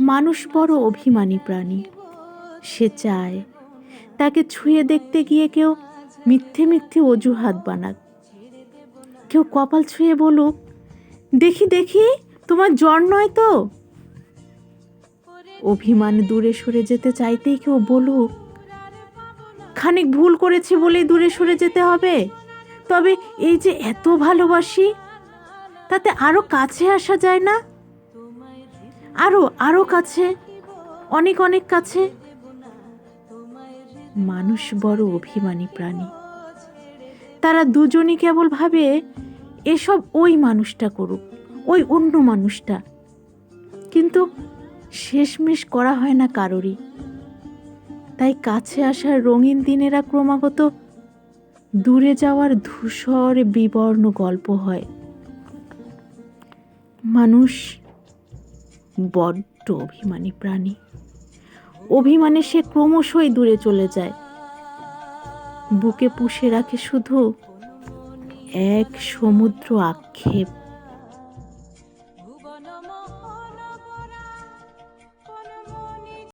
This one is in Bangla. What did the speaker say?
মানুষ বড় অভিমানী প্রাণী। সে চায় তাকে ছুঁয়ে দেখতে গিয়ে কেউ মিথ্যে মিথ্যে অজুহাত বানাক। কেউ কপাল ছুঁয়ে বলুক, দেখি দেখি, তোমার জ্বর নয় তো? অভিমান দূরে সরে যেতে চাইতেই কেউ বলুক, খানিক ভুল করেছি বলেই দূরে সরে যেতে হবে। তবে এই যে এত ভালোবাসি, তাতে আরও কাছে আসা যায় না? আরও আরও কাছে, অনেক অনেক কাছে। মানুষ বড় অভিমানী প্রাণী। তারা দুজনই কেবল ভাবে, এসব ওই মানুষটা করুক, ওই অন্য মানুষটা। কিন্তু শেষমেশ করা হয় না কারোরই। তাই কাছে আসার রঙিন দিনেরা ক্রমাগত দূরে যাওয়ার ধূসর বিবর্ণ গল্প হয়। মানুষ বড্ড অভিমানী প্রাণী। অভিমানে সে ক্রমশই দূরে চলে যায়। বুকে পুষে রাখে শুধু এক সমুদ্র আক্ষেপ।